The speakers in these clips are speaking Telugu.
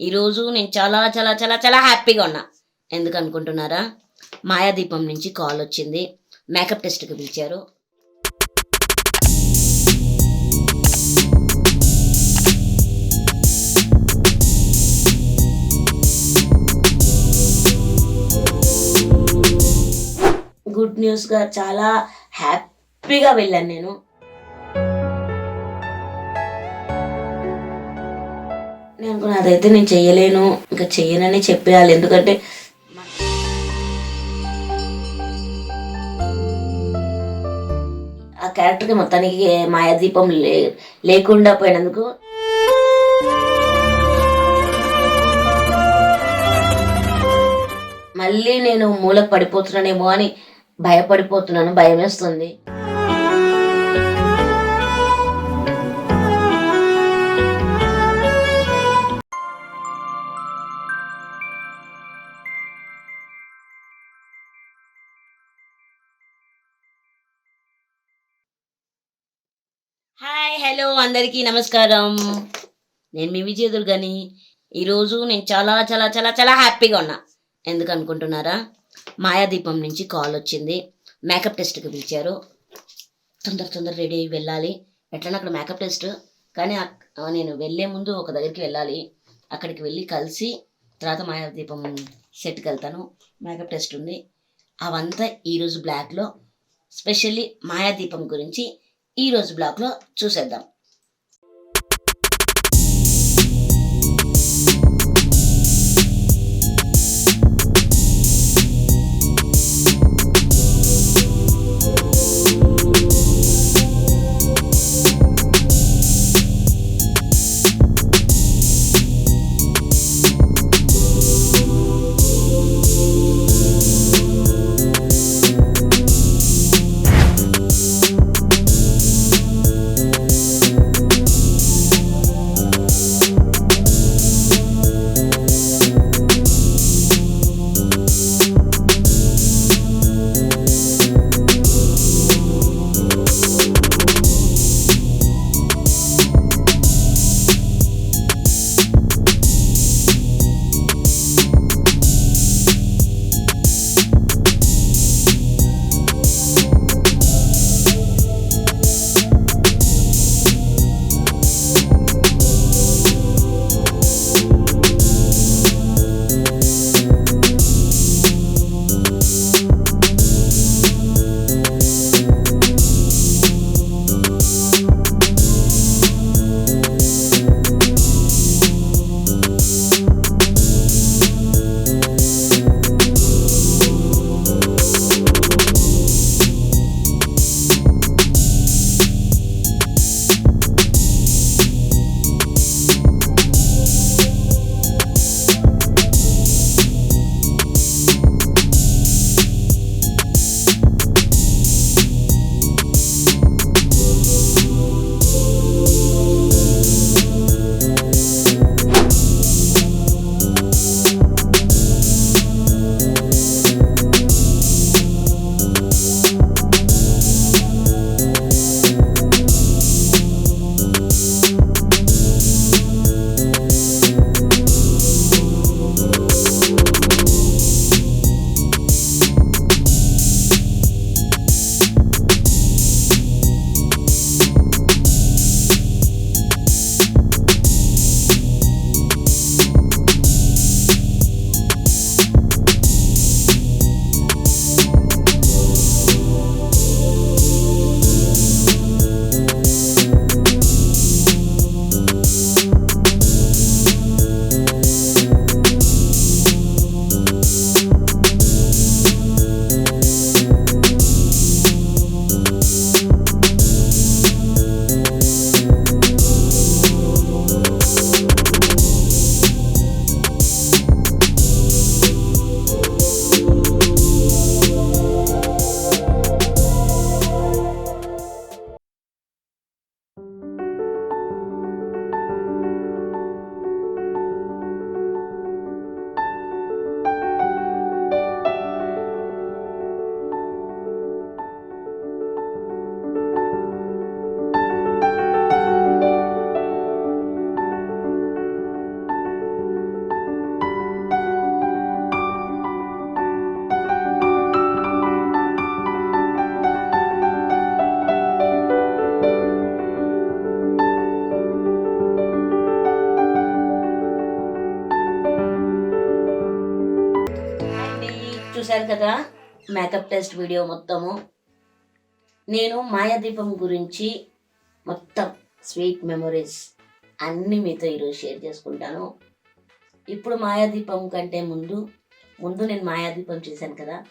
ఈరోజు నేను చాలా చాలా చాలా చాలా హ్యాపీగా ఉన్నా. ఎందుకు అనుకుంటున్నారా మాయాదీపం నుంచి కాల్ వచ్చింది. మేకప్ టెస్ట్కి పిలిచారు. గుడ్ న్యూస్గా చాలా హ్యాపీగా వెళ్ళాను నేను. నేను అనుకున్నా అదైతే నేను చెయ్యలేను. ఇంకా చెయ్యనని చెప్పేయాలి. ఎందుకంటే ఆ క్యారెక్టర్కి మొత్తానికి మాయాదీపం లే లేకుండా పోయినందుకు మళ్ళీ నేను మూలకు పడిపోతున్నానేమో అని భయపడిపోతున్నాను. భయం వేస్తుంది అందరికీ నమస్కారం. నేను మీ విజయ దుర్గని ఈరోజు నేను చాలా చాలా చాలా చాలా హ్యాపీగా ఉన్నా. ఎందుకు అనుకుంటున్నారా? మాయాదీపం నుంచి కాల్ వచ్చింది. మేకప్ టెస్ట్కి పిలిచారు. తొందర తొందర రెడీ అయ్యి వెళ్ళాలి. ఎట్లన్నా అక్కడ మేకప్ టెస్ట్. కానీ నేను వెళ్ళే ముందు ఒక దగ్గరికి వెళ్ళాలి. అక్కడికి వెళ్ళి కలిసి తర్వాత మాయాదీపం సెట్కి వెళ్తాను. మేకప్ టెస్ట్ ఉంది. అవంతా ఈరోజు బ్లాక్లో. స్పెషల్లీ మాయాదీపం గురించి ఈరోజు బ్లాక్లో చూసేద్దాం. కదా మేకప్ టెస్ట్ వీడియో మొత్తము. నేను మాయాదీపం గురించి మొత్తం స్వీట్ మెమొరీస్ అన్నీ మీతో ఈరోజు షేర్ చేసుకుంటాను. ఇప్పుడు మాయాదీపం కంటే ముందు ముందు నేను మాయాదీపం చేశాను కదా?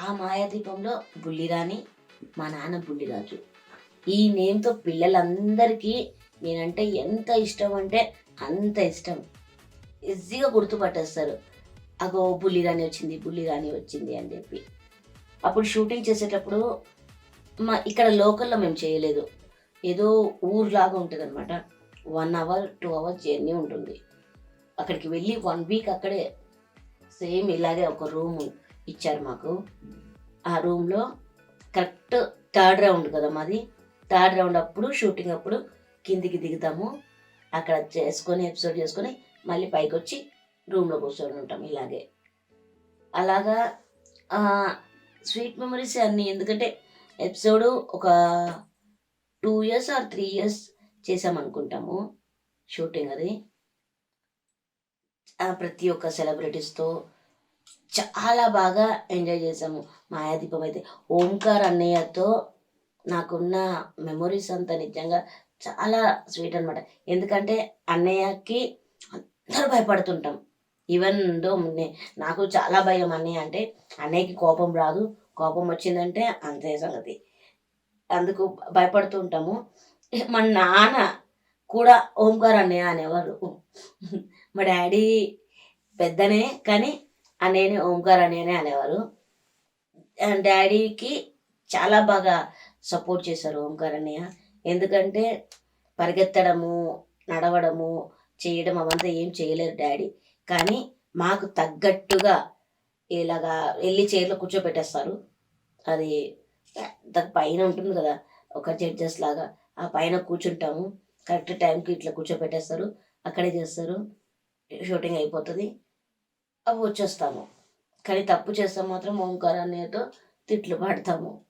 ఆ మాయాదీపంలో బుల్లిరాని మా నాన్న బుల్లిరాజు. ఈ నేమ్తో పిల్లలందరికీ నేనంటే ఎంత ఇష్టం అంటే అంత ఇష్టం. ఈజీగా గుర్తుపట్టేస్తారు. అగో బుల్లిరాని వచ్చింది బుల్లిరాని వచ్చింది అని చెప్పి. అప్పుడు షూటింగ్ చేసేటప్పుడు మా ఇక్కడ లోకల్లో మేము చేయలేదు. ఏదో ఊర్లాగా ఉంటుంది అనమాట one hour two hours journey ఉంటుంది. అక్కడికి వెళ్ళి వన్ వీక్ అక్కడే సేమ్ ఇలాగే ఒక రూమ్ ఇచ్చారు మాకు. ఆ రూమ్లో కరెక్ట్ థర్డ్ రౌండ్ కదా మాది. థర్డ్ రౌండ్ అప్పుడు షూటింగ్ అప్పుడు కిందికి దిగుతాము. అక్కడ చేసుకొని ఎపిసోడ్ చేసుకొని మళ్ళీ పైకి వచ్చి రూమ్లో కూర్చొని ఉంటాం ఇలాగే. అలాగా స్వీట్ మెమరీస్ అన్నీ ఎందుకంటే ఎపిసోడ్ ఒక two years or three years చేసామనుకుంటాము shooting అది. ప్రతి ఒక్క సెలబ్రిటీస్తో చాలా బాగా ఎంజాయ్ చేసాము. మాయాదీపం అయితే ఓంకార్ అన్నయ్యతో నాకున్న మెమొరీస్ అంతా నిజంగా చాలా స్వీట్ అనమాట ఎందుకంటే అన్నయ్యకి అందరూ భయపడుతుంటాం. ఈవెన్ దో నాకు చాలా భయం అన్నయ్య అంటే అన్నయ్యకి కోపం రాదు. కోపం వచ్చిందంటే అంతే సంగతి. అందుకు భయపడుతూ ఉంటాము. మా నాన్న కూడా ఓంకార్ అన్నయ్య అనేవారు. మా డాడీ పెద్దనే కానీ అన్నయ్యని ఓంకార్ అన్నయ్యనే అనేవారు. డాడీకి చాలా బాగా సపోర్ట్ చేశారు ఓంకార్ అన్నయ్య. ఎందుకంటే పరిగెత్తడము నడవడము చేయడం అవంతా ఏం చేయలేరు డాడీ. కానీ మాకు తగ్గట్టుగా ఇలాగా వెళ్ళి చైర్లో కూర్చోబెట్టేస్తారు. అది దాని పైన ఉంటుంది కదా ఒక జడ్జెస్ లాగా. ఆ పైన కూర్చుంటాము. కరెక్ట్ టైంకి ఇట్లా కూర్చోబెట్టేస్తారు. అక్కడే చేస్తారు. షూటింగ్ అయిపోతుంది. అవి వచ్చేస్తాము. కానీ తప్పు చేస్తాం మాత్రం ఓంకార్ తిట్లు పడతాము.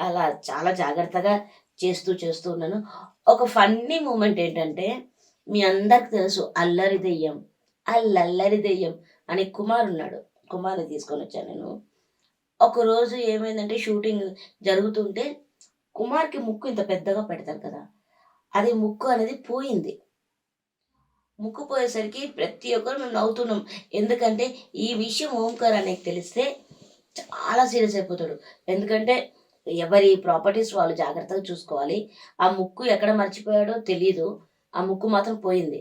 అలా చాలా జాగ్రత్తగా చేస్తూ చేస్తూ ఉన్నాను. ఒక ఫన్నీ మూమెంట్ ఏంటంటే మీ అందరికి తెలుసు అల్లరి దెయ్యం. అల్లల్లరి దెయ్యం అని కుమార్ ఉన్నాడు కుమార్ని తీసుకొని వచ్చాను నేను. ఒక రోజు ఏమైందంటే షూటింగ్ జరుగుతుంటే కుమార్కి ముక్కు ఇంత పెద్దగా పెడతారు కదా అది ముక్కు అనేది పోయింది. ముక్కు పోయేసరికి ప్రతి ఒక్కరు మేము నవ్వుతున్నాం. ఎందుకంటే ఈ విషయం ఓంకార్ అనేది తెలిస్తే చాలా సీరియస్ అయిపోతాడు. ఎందుకంటే ఎవరి ప్రాపర్టీస్ వాళ్ళు జాగ్రత్తగా చూసుకోవాలి. ఆ ముక్కు ఎక్కడ మర్చిపోయాడో తెలియదు ఆ ముక్కు మాత్రం పోయింది.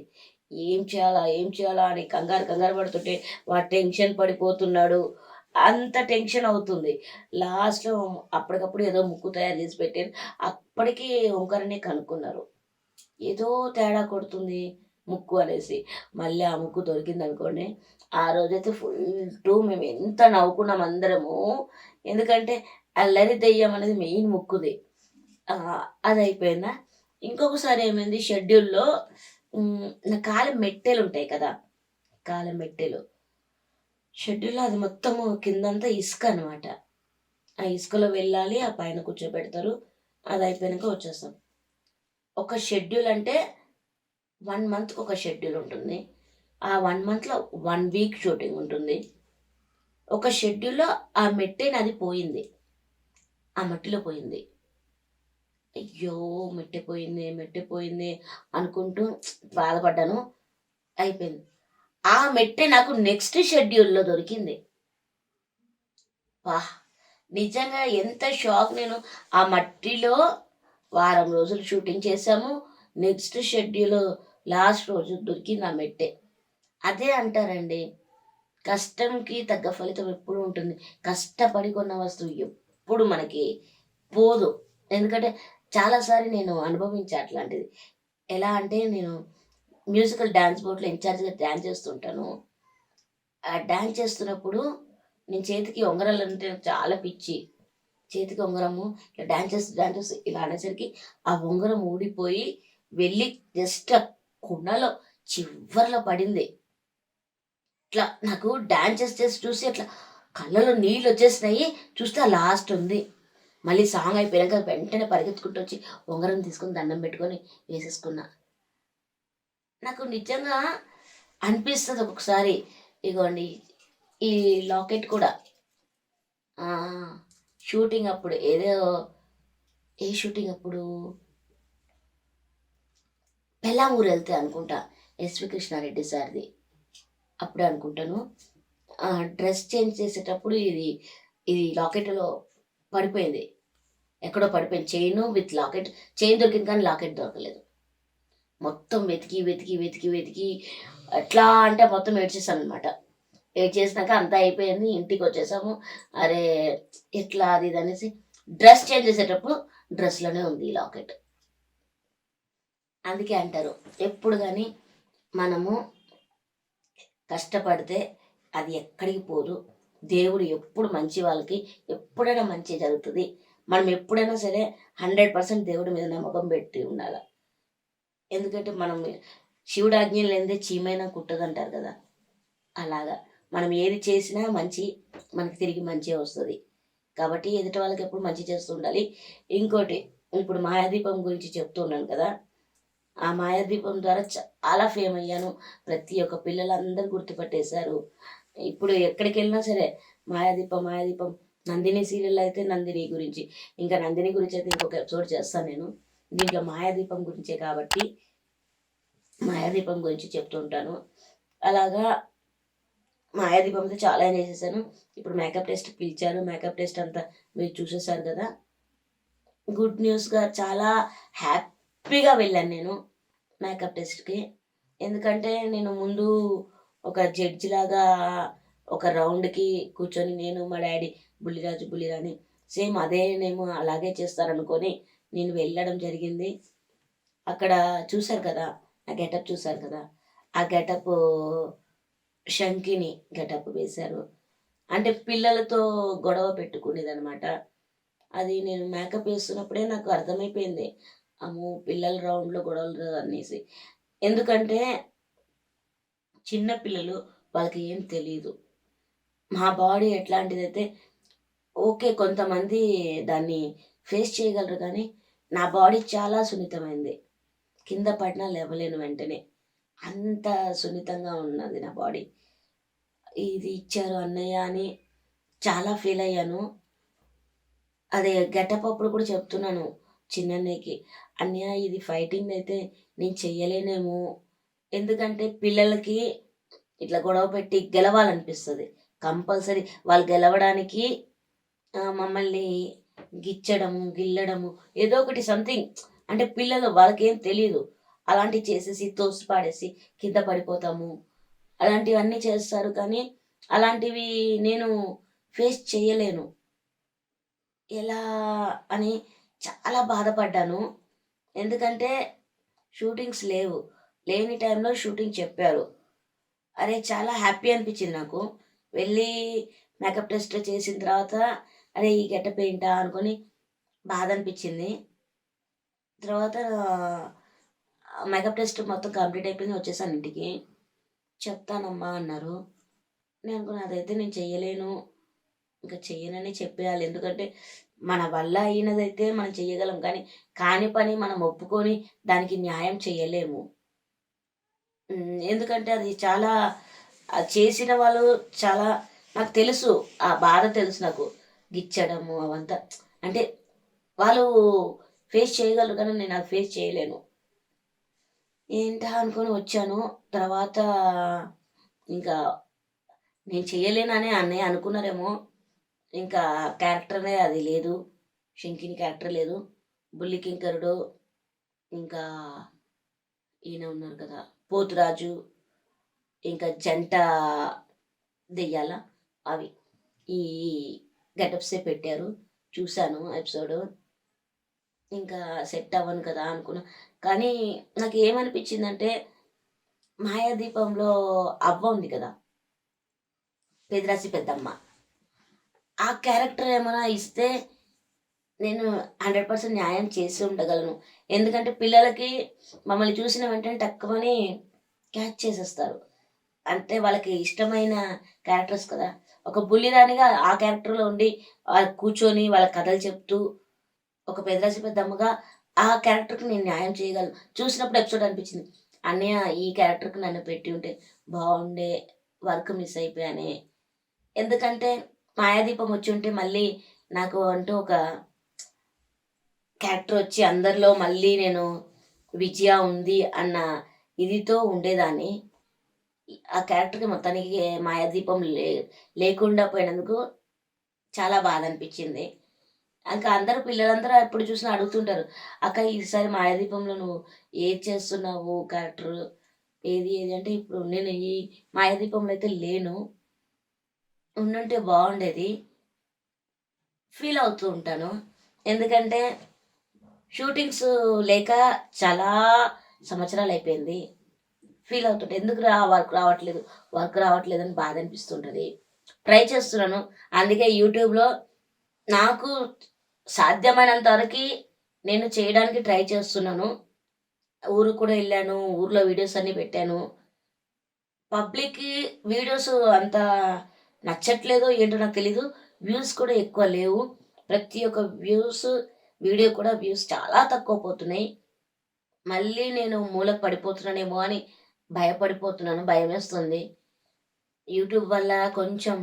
ఏం చేయాలా ఏం చేయాలా అని కంగారు కంగారు పడుతుంటే వాడు టెన్షన్ పడిపోతున్నాడు. అంత టెన్షన్ అవుతుంది. లాస్ట్లో అప్పటికప్పుడు ఏదో ముక్కు తయారు చేసి పెట్టారు అప్పటికి ఓంకారనే కనుక్కున్నారు. ఏదో తేడా కొడుతుంది ముక్కు అనేసి. మళ్ళీ ఆ ముక్కు దొరికింది అనుకోండి ఆ రోజైతే ఫుల్ టూ మేము ఎంత నవ్వుకున్నాం అందరము. ఎందుకంటే అల్లరి దెయ్యం అనేది మెయిన్ ముక్కుది. అది అయిపోయిందా? ఇంకొకసారి ఏమైంది? షెడ్యూల్లో కాలి మెట్టెలు ఉంటాయి కదా కాలి మెట్టెలు. షెడ్యూల్లో అది మొత్తము కిందంతా ఇసుక అనమాట ఆ ఇసుకలో వెళ్ళాలి ఆ పైన కూర్చోబెడతారు అది అయిపోయాక వచ్చేస్తాం. ఒక షెడ్యూల్ అంటే వన్ మంత్కి ఒక షెడ్యూల్ ఉంటుంది. ఆ వన్ మంత్లో వన్ వీక్ షూటింగ్ ఉంటుంది. ఒక షెడ్యూల్లో ఆ మెట్టెని అది పోయింది. ఆ మట్టిలో పోయింది. అయ్యో మెట్టిపోయింది మెట్టిపోయింది అనుకుంటూ బాధపడ్డాను. అయిపోయింది. ఆ మెట్టే నాకు నెక్స్ట్ షెడ్యూల్లో దొరికింది. వా నిజంగా ఎంత షాక్ నేను ఆ మట్టిలో వారం రోజులు షూటింగ్ చేశాము. నెక్స్ట్ షెడ్యూల్ లాస్ట్ రోజు దొరికింది ఆ మెట్టే. అదే అంటారండి. కష్టంకి తగ్గ ఫలితం ఎప్పుడు ఉంటుంది? కష్టపడి కొన్న వస్తువు ఎప్పుడు మనకి పోదు. ఎందుకంటే చాలాసారి నేను అనుభవించా అట్లాంటిది. ఎలా అంటే నేను మ్యూజికల్ డ్యాన్స్ బోర్డ్లో ఇన్ఛార్జ్గా డ్యాన్స్ చేస్తుంటాను. ఆ డ్యాన్స్ చేస్తున్నప్పుడు నేను చేతికి ఉంగరాలు అంటే చాలా పిచ్చి. చేతికి ఉంగరము ఇట్లా డ్యాన్స్ చేస్తూ డ్యాన్స్ చేస్తూ ఇలా అనేసరికి ఆ ఉంగరం ఊడిపోయి వెళ్ళి జస్ట్ కుండలో చివరిలో పడింది. ఇట్లా నాకు డ్యాన్స్ చేసి చూసి అట్లా కళ్ళలో నీళ్ళు వచ్చేసినాయి. చూస్తే లాస్ట్ ఉంది. మళ్ళీ సాంగ్ అయిపోయాక వెంటనే పరిగెత్తుకుంటూ వచ్చి ఉంగరం తీసుకొని దండం పెట్టుకొని వేసేసుకున్నా. నాకు నిజంగా అనిపిస్తుంది ఒక్కొక్కసారి. ఇగోండి ఈ లాకెట్ కూడా. షూటింగ్ అప్పుడు ఏదో ఏ షూటింగ్ అప్పుడు? పెళ్ళామూరు వెళ్తే అనుకుంటా ఎస్వి కృష్ణారెడ్డి సార్ది. అప్పుడే అనుకుంటాను. డ్రెస్ చేంజ్ చేసేటప్పుడు ఇది ఇది లాకెట్లో పడిపోయింది. ఎక్కడో పడిపోయింది. Chain with locket. చైన్ దొరికింది కానీ లాకెట్ దొరకలేదు. మొత్తం వెతికి వెతికి వెతికి వెతికి ఎట్లా అంటే మొత్తం ఏడ్చేసాను అనమాట ఏడ్చేసినాక అంతా అయిపోయింది. ఇంటికి వచ్చేసాము. అరే ఎట్లా అది ఇది అనేసి డ్రెస్ చేంజ్ చేసేటప్పుడు డ్రెస్లోనే ఉంది లాకెట్. అందుకే అంటారు ఎప్పుడు కానీ మనము కష్టపడితే అది ఎక్కడికి పోదు. దేవుడు ఎప్పుడు మంచి వాళ్ళకి ఎప్పుడైనా మంచి జరుగుతుంది. మనం ఎప్పుడైనా సరే హండ్రెడ్ పర్సెంట్ దేవుడి మీద నమ్మకం పెట్టి ఉండాలి? ఎందుకంటే మనం శివుడు ఆజ్ఞలు లేనిదే చీమైనా కుట్టదంటారు కదా? అలాగా. మనం ఏది చేసినా మంచి మనకి తిరిగి మంచి వస్తుంది. కాబట్టి ఎదుటి వాళ్ళకి ఎప్పుడు మంచి చేస్తూ ఉండాలి. ఇంకోటి ఇప్పుడు మాయాదీపం గురించి చెప్తున్నాను కదా. ఆ మాయాదీపం ద్వారా చాలా ఫేమ్ అయ్యాను ప్రతి ఒక్క పిల్లలందరూ గుర్తుపట్టేశారు. ఇప్పుడు ఎక్కడికి వెళ్ళినా సరే మాయాదీపం మాయాదీపం. నందిని సీరియల్ అయితే నందిని గురించి. ఇంకా నందిని గురించి అయితే ఇంకొక ఎపిసోడ్ చేస్తాను నేను. దీంట్లో మాయాదీపం గురించే కాబట్టి మాయాదీపం గురించి చెప్తుంటాను. అలాగా మాయాదీపం అయితే చాలా ఎంజాయ్ చేశాను. ఇప్పుడు మేకప్ టెస్ట్ పిలిచారు. మేకప్ టెస్ట్ అంతా మీరు చూసేసారు కదా. గుడ్ న్యూస్గా చాలా హ్యాపీగా వెళ్ళాను నేను మేకప్ టెస్ట్కి ఎందుకంటే నేను ముందు ఒక జడ్జి లాగా ఒక రౌండ్కి కూర్చొని నేను మా డాడీ బుల్లిరాజు బుల్లిరాని సేమ్ అదే నేను అలాగే చేస్తారనుకొని నేను వెళ్ళడం జరిగింది. అక్కడ చూశారు కదా ఆ గెటప్ చూశారు కదా ఆ గెటప్ శంకిని గెటప్ వేశారు. అంటే పిల్లలతో గొడవ పెట్టుకునేది అనమాట అది నేను మేకప్ వేస్తున్నప్పుడే నాకు అర్థమైపోయింది. అమ్మో పిల్లల రౌండ్లో గొడవలు అనేసి ఎందుకంటే చిన్నపిల్లలు వాళ్ళకి ఏం తెలియదు మా బాడీ ఎట్లాంటిదైతే ఓకే కొంతమంది దాన్ని ఫేస్ చేయగలరు కానీ నా బాడీ చాలా సున్నితమైంది. కింద పడినా లేవలేను వెంటనే. అంత సున్నితంగా ఉన్నది నా బాడీ. ఇది ఇచ్చారు అన్నయ్య అని చాలా ఫీల్ అయ్యాను. అదే గెటప్ అప్పుడు కూడా చెప్తున్నాను చిన్నన్నయ్యకి అన్నయ్య ఇది ఫైటింగ్ అయితే నేను చెయ్యలేనేమో. ఎందుకంటే పిల్లలకి ఇట్లా గొడవ పెట్టి గెలవాలనిపిస్తుంది. కంపల్సరీ వాళ్ళు గెలవడానికి మమ్మల్ని గిచ్చడము గిల్లడము ఏదో ఒకటి సంథింగ్ అంటే పిల్లలు వాళ్ళకేం తెలియదు అలాంటివి చేసేసి తోసి పాడేసి కింద పడిపోతాము. అలాంటివన్నీ చేస్తారు కానీ అలాంటివి నేను ఫేస్ చేయలేను. ఎలా అని చాలా బాధపడ్డాను. ఎందుకంటే షూటింగ్స్ లేవు. లేని టైంలో షూటింగ్ చెప్పారు. అరే చాలా హ్యాపీ అనిపించింది నాకు. వెళ్ళి మేకప్ టెస్ట్ చేసిన తర్వాత అరే ఈ గెటప్ ఏంటా అనుకొని బాధ అనిపించింది. తర్వాత మేకప్ టెస్ట్ మొత్తం కంప్లీట్ అయిపోయింది వచ్చేసాను ఇంటికి. చెప్తానమ్మా అన్నారు. నేను అనుకున్నా అదైతే నేను చెయ్యలేను. ఇంకా చెయ్యనని చెప్పేయాలి. ఎందుకంటే మన వల్ల అయినదైతే మనం చెయ్యగలం. కానీ కాని పని మనం ఒప్పుకొని దానికి న్యాయం చేయలేము ఎందుకంటే అది చాలా చేసిన వాళ్ళు చాలా నాకు తెలుసు ఆ బాధ తెలుసు నాకు. గిచ్చడము అవంతా. అంటే వాళ్ళు ఫేస్ చేయగలరు కానీ నేను అది ఫేస్ చేయలేను. ఏంటా అనుకొని వచ్చాను. తర్వాత ఇంకా నేను చేయలేననే అన్నయ్య అనుకున్నారేమో. ఇంకా క్యారెక్టరే అది లేదు. శంకిని క్యారెక్టర్ లేదు. బుల్లి కింకరుడు ఇంకా ఈయన ఉన్నారు కదా. పోతురాజు ఇంకా జంట దెయ్యాల అవి. ఈ గెటప్సే పెట్టారు. చూశాను ఎపిసోడ్. ఇంకా సెట్ అవ్వను కదా అనుకున్నా. కానీ నాకు ఏమనిపించిందంటే మాయాదీపంలో అవ్వ ఉంది కదా పెదరాసి పెద్దమ్మ. ఆ క్యారెక్టర్ ఏమైనా ఇస్తే నేను హండ్రెడ్ పర్సెంట్ న్యాయం చేసి ఉండగలను. ఎందుకంటే పిల్లలకి మమ్మల్ని చూసిన వెంటనే తక్కువని క్యాచ్ చేసేస్తారు. అంటే వాళ్ళకి ఇష్టమైన క్యారెక్టర్స్ కదా. ఒక బుల్లిరానిగా ఆ క్యారెక్టర్లో ఉండి వాళ్ళు కూర్చొని వాళ్ళ కథలు చెప్తూ ఒక పెద్దరాజు పెద్దమ్మగా ఆ క్యారెక్టర్కి నేను న్యాయం చేయగలను. చూసినప్పుడు ఎపిసోడ్ అనిపించింది. అన్నయ్య ఈ క్యారెక్టర్కి నన్ను పెట్టి ఉంటే బాగుండే వర్క్ మిస్ అయిపోయానే. ఎందుకంటే మాయాదీపం వచ్చి ఉంటే మళ్ళీ నాకు అంటూ ఒక క్యారెక్టర్ వచ్చి అందరిలో మళ్ళీ నేను విజయ ఉంది అన్న ఇదితో ఉండేదాన్ని. ఆ క్యారెక్టర్కి మొత్తానికి మాయాదీపం లే లేకుండా పోయినందుకు చాలా బాధ అనిపించింది. ఇంకా అందరు పిల్లలందరూ ఎప్పుడు చూసినా అడుగుతుంటారు అక్క ఈసారి మాయాదీపంలో నువ్వు ఏది చేస్తున్నావు క్యారెక్టర్ ఏది ఏది? అంటే ఇప్పుడు నేను ఈ మాయాదీపంలో అయితే లేను. ఉండుంటే బాగుండేది. ఫీల్ అవుతూ ఉంటాను. ఎందుకంటే షూటింగ్స్ లేక చాలా సంవత్సరాలు అయిపోయింది. ఫీల్ అవుతుంటే ఎందుకు రా వర్క్ రావట్లేదు వర్క్ రావట్లేదు అని బాధ అనిపిస్తుంటుంది. ట్రై చేస్తున్నాను. అందుకే యూట్యూబ్లో నాకు సాధ్యమైనంత వరకు నేను చేయడానికి ట్రై చేస్తున్నాను. ఊరు కూడా వెళ్ళాను ఊర్లో వీడియోస్ అన్నీ పెట్టాను. పబ్లిక్కి వీడియోస్ అంత నచ్చట్లేదో ఏంటో నాకు తెలీదు. వ్యూస్ కూడా ఎక్కువ లేవు. ప్రతి ఒక్క వ్యూస్ వీడియో కూడా వ్యూస్ చాలా తక్కువ పోతున్నాయి మళ్ళీ నేను మూలకు పడిపోతున్నానేమో అని భయపడిపోతున్నాను భయం వేస్తుంది యూట్యూబ్ వల్ల కొంచెం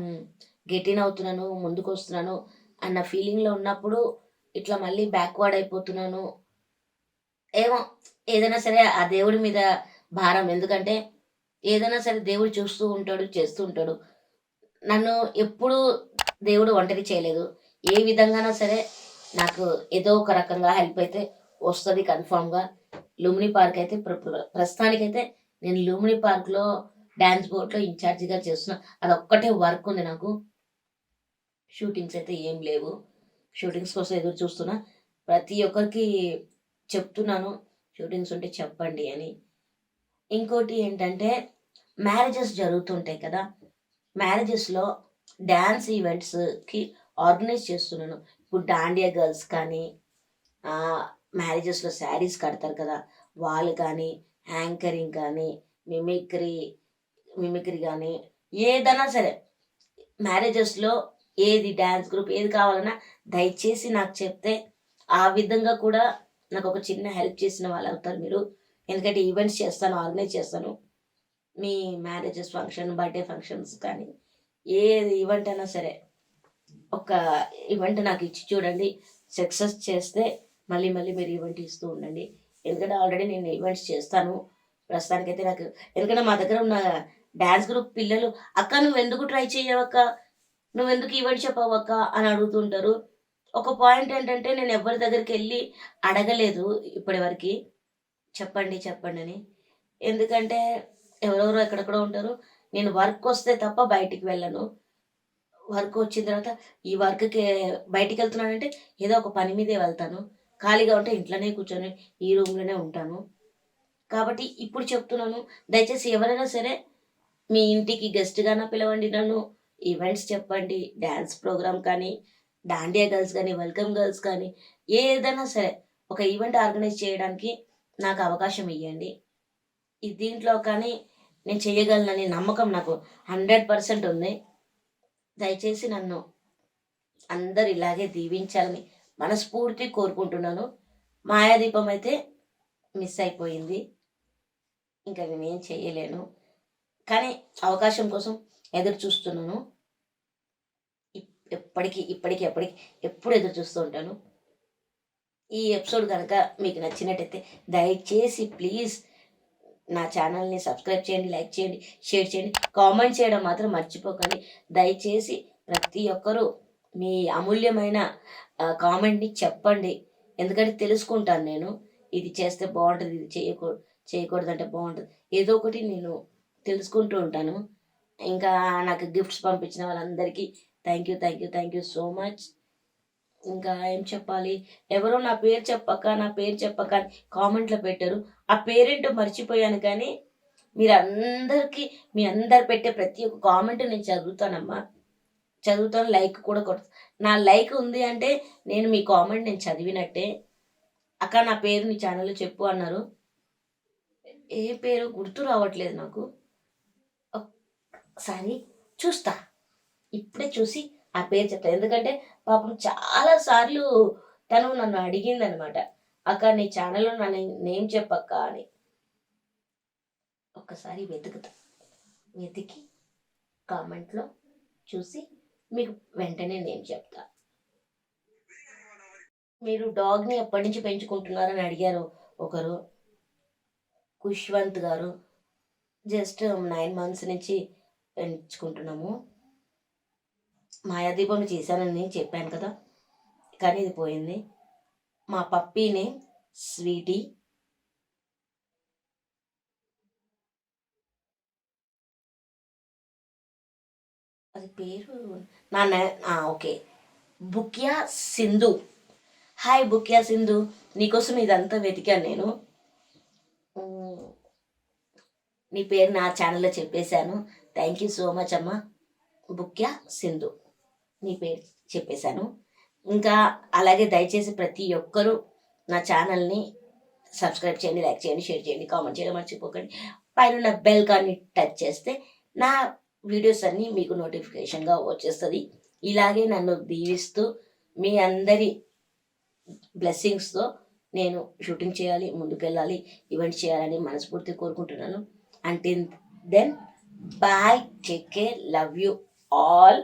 గెటిన్ అవుతున్నాను ముందుకు వస్తున్నాను అన్న ఫీలింగ్లో ఉన్నప్పుడు ఇట్లా మళ్ళీ బ్యాక్వర్డ్ అయిపోతున్నాను. ఏమో ఏదైనా సరే ఆ దేవుడి మీద భారం. ఎందుకంటే ఏదైనా సరే దేవుడు చూస్తూ ఉంటాడు చేస్తూ ఉంటాడు. నన్ను ఎప్పుడూ దేవుడు ఒంటరి చేయలేదు. ఏ విధంగానో సరే నాకు ఏదో ఒక రకంగా హెల్ప్ అయితే వస్తుంది కన్ఫామ్గా లుమిని పార్క్ అయితే ప్ర- ప్రస్తుతానికైతే నేను లుమిని పార్క్లో డ్యాన్స్ బోర్డ్లో ఇన్ఛార్జిగా చేస్తున్నా. అదొక్కటే వర్క్ ఉంది నాకు. షూటింగ్స్ అయితే ఏం లేవు. షూటింగ్స్ కోసం ఎదురు చూస్తున్నా. ప్రతి ఒక్కరికి చెప్తున్నాను షూటింగ్స్ ఉంటే చెప్పండి అని. ఇంకోటి ఏంటంటే మ్యారేజెస్ జరుగుతుంటాయి కదా. మ్యారేజెస్లో డ్యాన్స్ ఈవెంట్స్కి ఆర్గనైజ్ చేస్తున్నాను. ఇప్పుడు డాండియా గర్ల్స్ కానీ మ్యారేజెస్లో శారీస్ కడతారు కదా వాళ్ళు కానీ యాంకరింగ్ కానీ మిమిక్రీ మిమిక్రీ కానీ ఏదైనా సరే మ్యారేజెస్లో ఏది డ్యాన్స్ గ్రూప్ ఏది కావాలన్నా దయచేసి నాకు చెప్తే ఆ విధంగా కూడా నాకు ఒక చిన్న హెల్ప్ చేసిన వాళ్ళు అవుతారు మీరు. ఎందుకంటే ఈవెంట్స్ చేస్తాను ఆర్గనైజ్ చేస్తాను. మీ మ్యారేజెస్ ఫంక్షన్ బర్త్డే ఫంక్షన్స్ కానీ ఏది ఈవెంట్ అయినా సరే ఒక ఈవెంట్ నాకు ఇచ్చి చూడండి. సక్సెస్ చేస్తే మళ్ళీ మళ్ళీ మీరు ఈవెంట్ ఇస్తూ ఉండండి. ఎందుకంటే ఆల్రెడీ నేను ఈవెంట్స్ చేస్తాను. ప్రస్తుతానికైతే నాకు ఎందుకంటే మా దగ్గర ఉన్న డ్యాన్స్ గ్రూప్ పిల్లలు అక్క నువ్వు ఎందుకు ట్రై చేయవక్క? నువ్వు ఎందుకు ఈవెంట్ చెప్పవక్క? అని అడుగుతుంటారు. ఒక పాయింట్ ఏంటంటే నేను ఎవరి దగ్గరికి వెళ్ళి అడగలేదు ఇప్పటి వరకు చెప్పండి చెప్పండి అని. ఎందుకంటే ఎవరెవరో ఎక్కడెక్కడో ఉంటారు. నేను వర్క్ వస్తే తప్ప బయటికి వెళ్ళను. వర్క్ వచ్చిన తర్వాత ఈ వర్క్కి బయటికి వెళ్తున్నానంటే ఏదో ఒక పని మీదే వెళ్తాను. ఖాళీగా ఉంటే ఇంట్లోనే కూర్చొని ఈ రూమ్లోనే ఉంటాను. కాబట్టి ఇప్పుడు చెప్తున్నాను దయచేసి ఎవరైనా సరే మీ ఇంటికి గెస్ట్గానే పిలవండి నన్ను. ఈవెంట్స్ చెప్పండి డ్యాన్స్ ప్రోగ్రామ్ కానీ డాండియా గర్ల్స్ కానీ వెల్కమ్ గర్ల్స్ కానీ ఏదైనా సరే ఒక ఈవెంట్ ఆర్గనైజ్ చేయడానికి నాకు అవకాశం ఇవ్వండి దీంట్లో కానీ నేను చేయగలనని నమ్మకం నాకు హండ్రెడ్ పర్సెంట్ ఉంది. దయచేసి నన్ను అందరు ఇలాగే దీవించాలని మనస్ఫూర్తి కోరుకుంటున్నాను. మాయాదీపం అయితే మిస్ అయిపోయింది. ఇంకా నేనేం చేయలేను. కానీ అవకాశం కోసం ఎదురు చూస్తున్నాను. ఇప్- ఎప్పటికీ ఇప్పటికీ ఎప్పటికీ ఎప్పుడు ఎదురు చూస్తూ ఉంటాను. ఈ ఎపిసోడ్ కనుక మీకు నచ్చినట్టయితే దయచేసి ప్లీజ్ నా ఛానల్ని సబ్స్క్రైబ్ చేయండి లైక్ చేయండి షేర్ చేయండి కామెంట్ చేయడం మాత్రం మర్చిపోకండి. దయచేసి ప్రతి ఒక్కరూ మీ అమూల్యమైన కామెంట్ని చెప్పండి. ఎందుకంటే తెలుసుకుంటాను నేను. ఇది చేస్తే బాగుంటుంది ఇది చేయకూడదు చేయకూడదంటే బాగుంటుంది. ఏదో ఒకటి నేను తెలుసుకుంటూ ఉంటాను. ఇంకా నాకు గిఫ్ట్స్ పంపించిన వాళ్ళందరికీ thank you thank you thank you so much ఇంకా ఏం చెప్పాలి? ఎవరో నా పేరు చెప్పక నా పేరు చెప్పక అని కామెంట్లో పెట్టారు. ఆ పేరేంటో మర్చిపోయాను కానీ మీరు అందరికీ మీ అందరు పెట్టే ప్రతి ఒక్క కామెంట్ నేను చదువుతానమ్మా. చదువుతాను లైక్ కూడా కొడతా. నా లైక్ ఉంది అంటే నేను మీ కామెంట్ నేను చదివినట్టే. అక్క నా పేరు నీ ఛానల్లో చెప్పు అన్నారు. ఏ పేరు? గుర్తు రావట్లేదు నాకు. ఒకసారి చూస్తా. ఇప్పుడే చూసి ఆ పేరు చెప్తా. ఎందుకంటే పాపం చాలా సార్లు తను నన్ను అడిగింది అనమాట అక్క నీ ఛానల్లో నా నేమ్ చెప్పక్క అని. ఒక్కసారి వెతుకుతా. వెతికి కామెంట్లో చూసి మీకు వెంటనే నేను చెప్తా. మీరు డాగ్ని ఎప్పటి నుంచి పెంచుకుంటున్నారని అడిగారు ఒకరు. కుష్వంత్ గారు జస్ట్ నైన్ మంత్స్ నుంచి పెంచుకుంటున్నాము. మాయాదీపంలో చేశానని చెప్పాను కదా. కానీ ఇది పోయింది. మా పప్పీని స్వీటీ. అది పేరు నా ఓకే. బుక్యా సింధు. హాయ్ బుక్యా సింధు. నీకోసం ఇదంతా వెతికాను నేను. నీ పేరు నా ఛానల్లో చెప్పేశాను. థ్యాంక్ యూ సో మచ్ అమ్మ. బుక్యా సింధు. నీ పేరు చెప్పేశాను. ఇంకా అలాగే దయచేసి ప్రతి ఒక్కరూ నా ఛానల్ని సబ్స్క్రైబ్ చేయండి లైక్ చేయండి షేర్ చేయండి కామెంట్ చేయడం మర్చిపోకండి. పైన బెల్ కానీ టచ్ చేస్తే నా వీడియోస్ అన్నీ మీకు నోటిఫికేషన్గా వచ్చేస్తుంది. ఇలాగే నన్ను దీవిస్తూ మీ అందరి బ్లెస్సింగ్స్తో నేను షూటింగ్ చేయాలి ముందుకెళ్ళాలి ఈవెంట్ చేయాలని మనస్ఫూర్తి కోరుకుంటున్నాను. అంటే then bye take care love you all